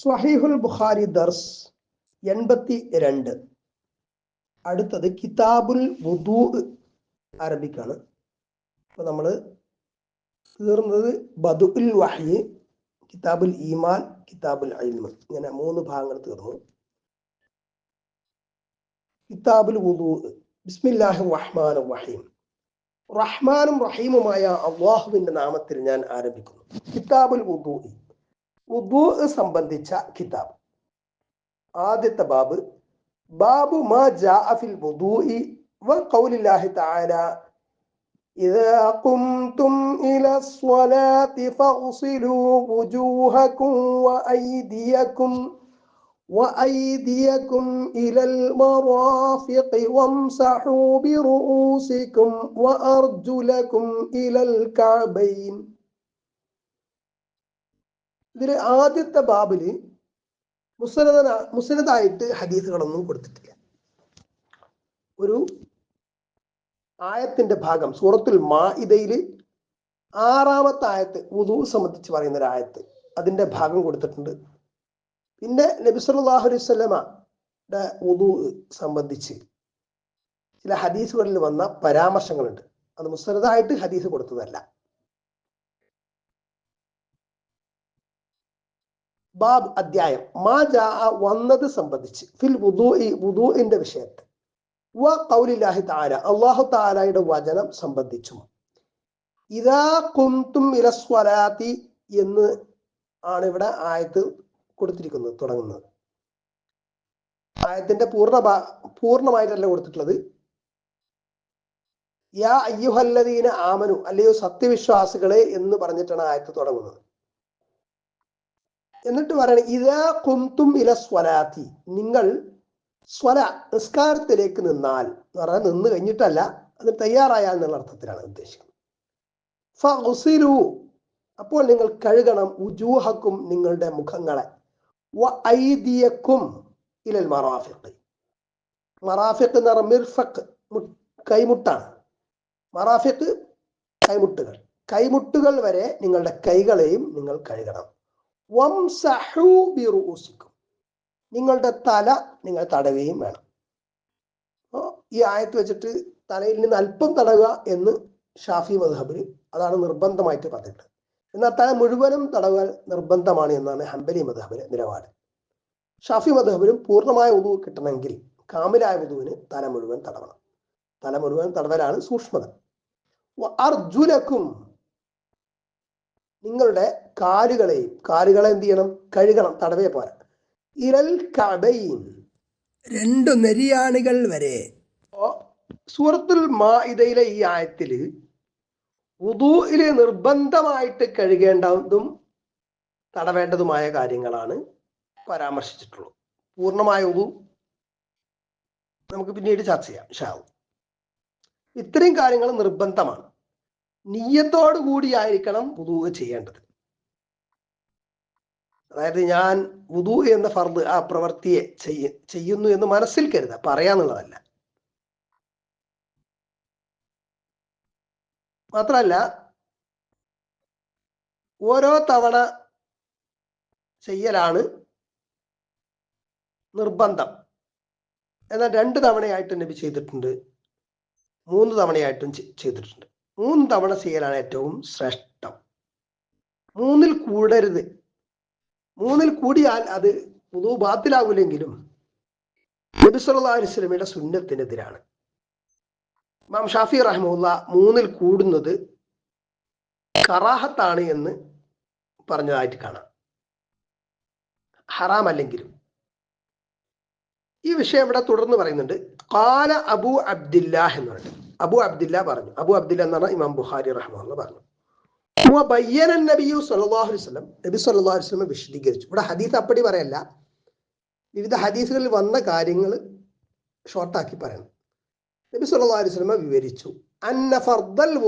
സ്വഹീഹുൽ ബുഖാരി ദർസ് എൺപത്തി രണ്ട് അടുത്തത് കിതാബുൽ വുദു അറബിക്കാണ്. അപ്പൊ നമ്മൾ തീർന്നത് ബദുൽ വഹി കിതാബുൽ ഈമാൻ കിതാബുൽ ഇൽമ്. ഇങ്ങനെ മൂന്ന് ഭാഗങ്ങൾ തീർന്നു. കിതാബുൽ വുദു ബിസ്മില്ലാഹി റഹ്മാൻ റഹീം. റഹ്മാനും റഹീമുമായ അള്ളാഹുവിന്റെ നാമത്തിൽ ഞാൻ ആരംഭിക്കുന്നു. കിതാബുൽ വുദൂ വുദൂ സംബന്ധിച്ച കിതാബ് ആദ്യത്തെ ബാബ് ബാബു മാ ജാഅ ഫിൽ വുദൂഇ وقول الله تعالى إذا قمتم إلى الصلاة فاغسلوا وجوهكم وأيديكم وأيديكم إلى المرافق وامسحوا برؤوسكم وأرجلكم إلى الكعبين ഇതിൽ ആദ്യത്തെ ബാബിൽ മുസ്ലിദ മുസ്ലിദായിട്ട് ഹദീസുകളൊന്നും കൊടുത്തിട്ടില്ല. ഒരു ആയത്തിന്റെ ഭാഗം സൂറത്തുൽ മാഇദയിൽ ആറാമത്തെ ആയത്ത് ഉദു സംബന്ധിച്ച് പറയുന്ന ഒരു ആയത്ത് അതിന്റെ ഭാഗം കൊടുത്തിട്ടുണ്ട്. പിന്നെ നബി അലൈഹി വസല്ലമയുടെ ഉദു സംബന്ധിച്ച് ചില ഹദീസുകളിൽ വന്ന പരാമർശങ്ങളുണ്ട്. അത് മുസ്ലിദായിട്ട് ഹദീസ് കൊടുത്തതല്ല. ബാബ് അധ്യായം. മാ ജാ വന്നത് സംബന്ധിച്ച് ഫിൽ വുദൂഇ വുദൂഇന്റെ വിഷയത്തിൽ. വ ഖൗലില്ലാഹി താര അള്ളാഹു തആലയുടെ വചനം സംബന്ധിച്ചും. ഇതാ കുന്തും ഇലസ്വലാത്തി എന്ന് ആണ് ഇവിടെ ആയത്ത് കൊടുത്തിരിക്കുന്നത് തുടങ്ങുന്നത്. ആയത്തിന്റെ പൂർണ പൂർണമായിട്ടല്ല കൊടുത്തിട്ടുള്ളത്. യാ അയ്യുഹല്ലദീന ആമനു അല്ലയോ സത്യവിശ്വാസികളെ എന്ന് പറഞ്ഞിട്ടാണ് ആയത്ത് തുടങ്ങുന്നത്. എന്നിട്ട് പറയണം ഇതാ കുന്തും ഇല സ്വലാത്തി. നിങ്ങൾ സ്വല നിസ്കാരത്തിലേക്ക് നിന്നാൽ എന്ന് പറഞ്ഞാൽ നിന്ന് കഴിഞ്ഞിട്ടല്ല അത് തയ്യാറായാൽ എന്നുള്ള അർത്ഥത്തിലാണ് ഉദ്ദേശിക്കുന്നത്. ഫുസിലു അപ്പോൾ നിങ്ങൾ കഴുകണം ഉജൂഹക്കും നിങ്ങളുടെ മുഖങ്ങളെ. വ ഐദിയക്കും ഇലൽ മറാഫിഖ്. മറാഫിഖ് എന്ന് മിർഫക്ക് കൈമുട്ടാണ്. മറാഫിഖ് കൈമുട്ടുകൾ. കൈമുട്ടുകൾ വരെ നിങ്ങളുടെ കൈകളെയും നിങ്ങൾ കഴുകണം. വംസഹു നിങ്ങളുടെ തല നിങ്ങൾ തടവുകയും വേണം. ഈ ആയത്ത് വെച്ചിട്ട് തലയിൽ നിന്ന് അല്പം തടവുക എന്ന് ഷാഫി മദ്ഹബിൽ അതാണ് നിർബന്ധമായിട്ട് പറഞ്ഞിട്ട്. എന്നാൽ തല മുഴുവനും തടവുകൾ നിർബന്ധമാണ് എന്നാണ് ഹംബലി മദ്ഹബിലെ നിലപാട്. ഷാഫി മദ്ഹബിലും പൂർണമായ ഉതു കിട്ടണമെങ്കിൽ കാമിലായ ഉതുവിന് തല മുഴുവൻ തടവണം. തല മുഴുവൻ തടവലാണ് സൂക്ഷ്മത. അർജുനക്കും നിങ്ങളുടെ കാലുകളെയും കാലുകളെ എന്ത് ചെയ്യണം? കഴുകണം തടവേ പോരാ. ഇരൽ കബൈൻ രണ്ടു നെരിയാണികൾ വരെ. സൂറത്തുൽ മാഇദയിലെ ഈ ആയത്തിൽ ഉദൂയിൽ നിർബന്ധമായിട്ട് കഴുകേണ്ടതും തടവേണ്ടതുമായ കാര്യങ്ങളാണ് പരാമർശിച്ചിട്ടുള്ളത്. പൂർണമായ ഉദു നമുക്ക് പിന്നീട് ചർച്ച ചെയ്യാം ഷാവു ഇത്രയും കാര്യങ്ങൾ നിർബന്ധമാണ്. നീയത്തോടു കൂടിയായിരിക്കണം വുദൂ ചെയ്യേണ്ടത്. അതായത് ഞാൻ വുദൂ എന്ന ഫർദ് ആ പ്രവൃത്തിയെ ചെയ്യ ചെയ്യുന്നു എന്ന് മനസ്സിൽ കരുത പറയാന്നുള്ളതല്ല. മാത്രമല്ല ഓരോ തവണ ചെയ്യലാണ് നിർബന്ധം. എന്നാൽ രണ്ട് തവണയായിട്ട് നബി ചെയ്തിട്ടുണ്ട് മൂന്ന് തവണയായിട്ടും ചെയ്തിട്ടുണ്ട്. മൂന്ന് തവണ ചെയ്യലാണ് ഏറ്റവും ശ്രേഷ്ഠം. മൂന്നിൽ കൂടരുത്. മൂന്നിൽ കൂടിയാൽ അത് പുതു ബാത്തിലാകൂലെങ്കിലും നബിസ്വല്ലാസ്ലമിയുടെ സുന്നത്തിനെതിരാണ്. ഇമാം ഷാഫി റഹ്മുല്ല മൂന്നിൽ കൂടുന്നത് കറാഹത്താണ് എന്ന് പറഞ്ഞതായിട്ട് കാണാം. ഹറാം അല്ലെങ്കിലും ഈ വിഷയം ഇവിടെ തുടർന്ന് പറയുന്നുണ്ട്. കാല അബു അബ്ദില്ലാഹ് എന്ന് പറഞ്ഞു അബു അബ്ദില്ല പറഞ്ഞു. അബു അബ്ദില്ല പറഞ്ഞാൽ ഇമാം ബുഖാരി റഹ്മാൻ പറഞ്ഞു. നബിയു നബി വിശദീകരിച്ചു. ഇവിടെ ഹദീസ് അപ്പടി പറയല്ല. വിവിധ ഹദീസുകളിൽ വന്ന കാര്യങ്ങൾ ഷോർട്ടാക്കി പറയണം. നബി അലൈഹി വസല്ലം വിവരിച്ചു. അന്ന ഫർദൽ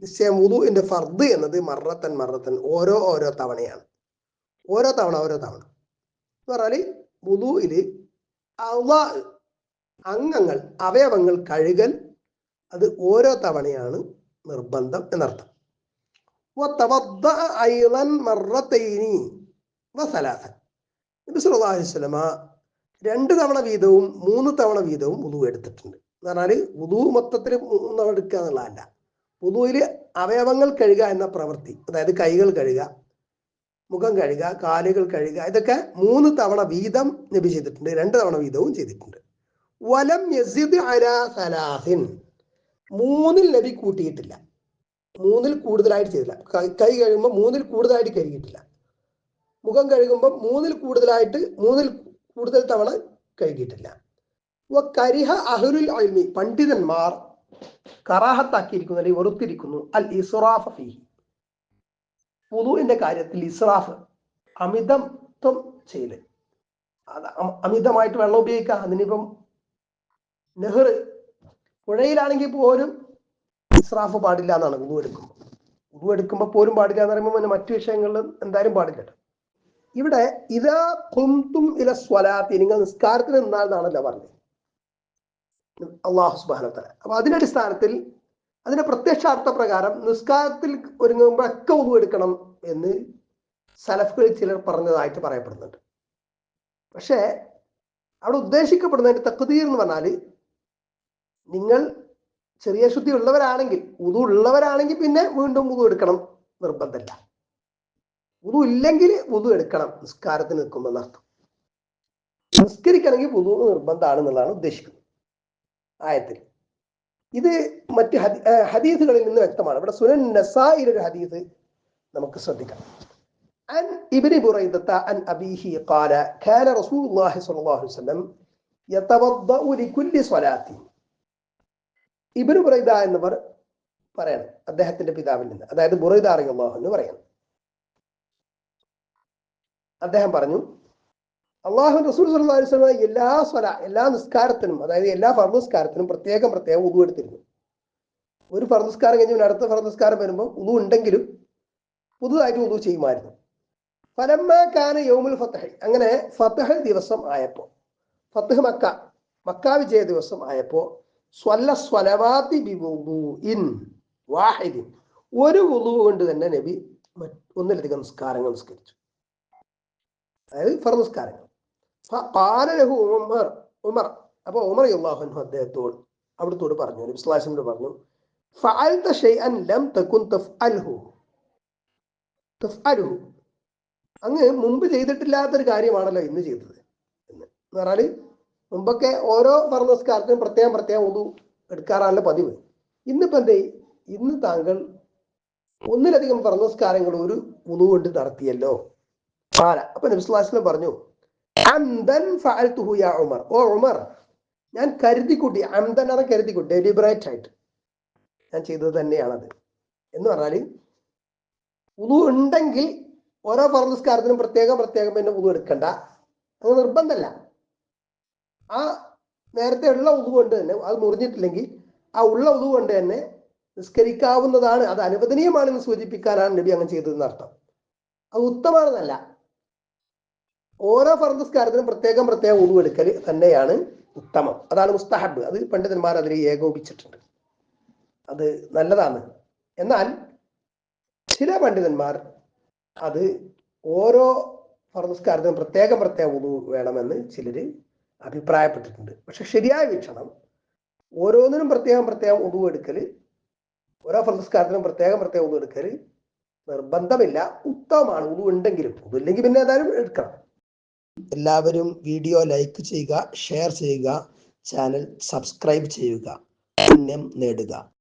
നിശ്ചയം ഫർദ് എന്നത് മറത്തൻ മറത്തൻ ഓരോ ഓരോ തവണയാണ്. ഓരോ തവണ ഓരോ തവണ. എന്ന് പറഞ്ഞാൽ വുദൂയിൽ അവ അംഗങ്ങൾ അവയവങ്ങൾ കഴുകൽ അത് ഓരോ തവണയാണ് നിർബന്ധം എന്നർത്ഥം. രണ്ട് തവണ വീതവും മൂന്ന് തവണ വീതവും ഉതു എടുത്തിട്ടുണ്ട്. എന്ന് പറഞ്ഞാൽ ഉതു മൊത്തത്തിൽ മൂന്ന് തവണ എടുക്കുക എന്നുള്ളതല്ല. ഉതുവിൽ അവയവങ്ങൾ കഴുകുക എന്ന പ്രവൃത്തി അതായത് കൈകൾ കഴുക മുഖം കഴുകുക കാലുകൾ കഴുകുക ഇതൊക്കെ മൂന്ന് തവണ വീതം നബി ചെയ്തിട്ടുണ്ട്. രണ്ട് തവണ വീതവും ചെയ്തിട്ടുണ്ട്. വലം അലാ സലാഹിൻ മൂന്നിൽ നബി കൂട്ടിയിട്ടില്ല. മൂന്നിൽ കൂടുതലായിട്ട് ചെയ്തില്ല. കൈ- കഴുകുമ്പോൾ മൂന്നിൽ കൂടുതലായിട്ട് കഴുകിയിട്ടില്ല. മുഖം കഴുകുമ്പോൾ മൂന്നിൽ കൂടുതലായിട്ട് മൂന്നിൽ കൂടുതൽ തവണ കഴുകിയിട്ടില്ല. കരിഹ അഹുരുൽ അൽമി പണ്ഡിതന്മാർ കറാഹത്താക്കിയിരിക്കുന്നു അല്ലെങ്കിൽ വെറുത്തിരിക്കുന്നു. അൽ ഇസ്റാഫ ഫീഹി. വുദൂഇന്റെ കാര്യത്തിൽ ഇസ്രാഫ് അമിതത്വം ചെയ്യൽ. അത് അമിതമായിട്ട് വെള്ളം ഉപയോഗിക്കുക. അതിനിപ്പം നെഹ്റ് പുഴയിലാണെങ്കിൽ പോലും ഇസ്രാഫ് പാടില്ല എന്നാണ് ഉതു എടുക്കുമ്പോൾ ഉതു എടുക്കുമ്പോൾ പോലും പാടില്ല എന്ന് പറയുമ്പോൾ പിന്നെ മറ്റു വിഷയങ്ങളിൽ എന്തായാലും പാടില്ല ഇവിടെ ഇതാ കുന്തും ഇല സ്വലാത്തി നിങ്ങൾ നിസ്കാരത്തിന് നിന്നാണെന്നാണല്ലോ പറഞ്ഞത്. അള്ളാഹു സുബാനത്തല അപ്പൊ അതിന്റെ അടിസ്ഥാനത്തിൽ അതിന്റെ പ്രത്യക്ഷാർത്ഥ പ്രകാരം നിസ്കാരത്തിൽ ഒരുങ്ങുമ്പോഴൊക്കെ ഉതു എടുക്കണം എന്ന് സലഫുകളിൽ ചിലർ പറഞ്ഞതായിട്ട് പറയപ്പെടുന്നുണ്ട്. പക്ഷേ അവിടെ ഉദ്ദേശിക്കപ്പെടുന്നതിന്റെ തക്കുതീർ എന്ന് പറഞ്ഞാൽ നിങ്ങൾ ചെറിയ ശുദ്ധി ഉള്ളവരാണെങ്കിൽ ഉതു ഉള്ളവരാണെങ്കിൽ പിന്നെ വീണ്ടും ഉതു എടുക്കണം നിർബന്ധമില്ല ഉതു ഇല്ലെങ്കിൽ ഉതു എടുക്കണം നിസ്കാരത്തിന് നിൽക്കുമ്പോൾ എന്നർത്ഥം നിസ്കരിക്കണമെങ്കിൽ ഉതു നിർബന്ധമാണ് എന്നുള്ളതാണ് ഉദ്ദേശിക്കുന്നത് ആയത്തിൽ ഇത് മറ്റ് ഹദി- ഏർ ഹദീസുകളിൽ നിന്ന് വ്യക്തമാണ് ഇവിടെ സുനൻ നസായിൽ ഒരു ഹദീസ് നമുക്ക് ശ്രദ്ധിക്കാം عن ابن بريدة عن أبيه قال كان رسول الله صلى الله عليه وسلم يتوضأ لكل صلاة ഇബിന് ബുറൈദ എന്നിവർ പറയണം. അദ്ദേഹത്തിന്റെ പിതാവിൽ നിന്ന്. അതായത് ബുറൈദ അറിയാഹു എന്ന് പറയണം. അദ്ദേഹം പറഞ്ഞു അള്ളാഹു റസൂൽ സല്ലല്ലാഹു അലൈഹി വസല്ലം എല്ലാ സ്വല എല്ലാ നിസ്കാരത്തിനും അതായത് എല്ലാ ഫർദ് പ്രത്യേകം പ്രത്യേകം ഉദു എടുത്തിരുന്നു. ഒരു ഫർദ് നിസ്കാരം അടുത്ത ഫർദ് നിസ്കാരം വരുമ്പോൾ ഉദു ഉണ്ടെങ്കിലും പുതുതായിട്ട് ഉദു ചെയ്യുമായിരുന്നു. ഫലമ്മ കാന യൗമുൽ ഫത്തഹ് അങ്ങനെ ഫത്തഹ് ദിവസം ആയപ്പോ ഫത്തഹ് മക്ക മക്ക വിജയ ദിവസം ആയപ്പോ സ്വല്ല സ്വലവാത്തി ബിവുദൂഇൻ വാഹിദിൻ ഒരു വുളു കൊണ്ട് തന്നെ നബി ഒന്നിലധികം നിസ്കാരങ്ങൾ നിസ്കരിച്ചു. അതായത് ഫർ നിസ്കാരങ്ങൾ. ഉമർ ഉമർ. അപ്പൊ ഉമർ അള്ളാഹു അദ്ദേഹത്തോട് അവിടത്തോട് പറഞ്ഞു നബി പറഞ്ഞു അങ്ങ് മുമ്പ് ചെയ്തിട്ടില്ലാത്തൊരു കാര്യമാണല്ലോ ഇന്ന് ചെയ്തത് എന്ന് പറഞ്ഞാൽ മുമ്പൊക്കെ ഓരോ ഫർനസ്കാരത്തിനും പ്രത്യേകം പ്രത്യേകം ഒതു എടുക്കാറാണല്ലോ പതിവ്. ഇന്നിപ്പോ എന്തേ ഇന്ന് താങ്കൾ ഒന്നിലധികം ഫർനസ്കാരങ്ങൾ ഒരു ഉതു കൊണ്ട് നടത്തിയല്ലോ. ആല അപ്പൊ നബിസ്ലാസ്ലം പറഞ്ഞു അന്തൻ ഉമർ. ഓ ഉമർ ഞാൻ കരുതിക്കൂട്ടി. അന്തൻ ആണ് കരുതിക്കൂട്ടി. ഡെലിബറേറ്റ് ആയിട്ട്. ഞാൻ ചെയ്തത് തന്നെയാണത്. എന്ന് പറഞ്ഞാൽ ഉതു ഉണ്ടെങ്കിൽ ഓരോ ഫർനിസ്കാരത്തിനും പ്രത്യേകം പ്രത്യേകം പിന്നെ ഉതു എടുക്കണ്ട. അത് നിർബന്ധമല്ല ആ നേരത്തെ ഉള്ള ഉതു കൊണ്ട് തന്നെ അത് മുറിഞ്ഞിട്ടില്ലെങ്കിൽ ആ ഉള്ള ഉതു കൊണ്ട് തന്നെ നിസ്കരിക്കാവുന്നതാണ് അത് അനുവദനീയമാണെന്ന് സൂചിപ്പിക്കാനാണ് നബി അങ്ങനെ ചെയ്തതെന്ന് അർത്ഥം. അത് ഉത്തമാണെന്നല്ല ഓരോ ഫർദസ്കാരത്തിനും പ്രത്യേകം പ്രത്യേകം ഉതു എടുക്കൽ തന്നെയാണ് ഉത്തമം. അതാണ് മുസ്തഹബ്. അത് പണ്ഡിതന്മാർ അതിൽ ഏകോപിച്ചിട്ടുണ്ട്. അത് നല്ലതാണ്. എന്നാൽ ചില പണ്ഡിതന്മാർ അത് ഓരോ ഫർദസ്കാരത്തിനും പ്രത്യേകം പ്രത്യേകം ഉതു വേണമെന്ന് ചിലര് അഭിപ്രായപ്പെട്ടിട്ടുണ്ട്. പക്ഷെ ശരിയായ വീക്ഷണം ഓരോന്നിനും പ്രത്യേകം പ്രത്യേകം ഉടുവെടുക്കൽ ഓരോ ഫലസ്കാരത്തിനും പ്രത്യേകം പ്രത്യേകം ഉടുവെടുക്കൽ നിർബന്ധമില്ല. ഉത്തമമാണ്. ഉടുവുണ്ടെങ്കിലും ഉതു പിന്നെ ഏതായാലും എടുക്കണം. എല്ലാവരും വീഡിയോ ലൈക്ക് ചെയ്യുക ഷെയർ ചെയ്യുക ചാനൽ സബ്സ്ക്രൈബ് ചെയ്യുക. പുണ്യം നേടുക.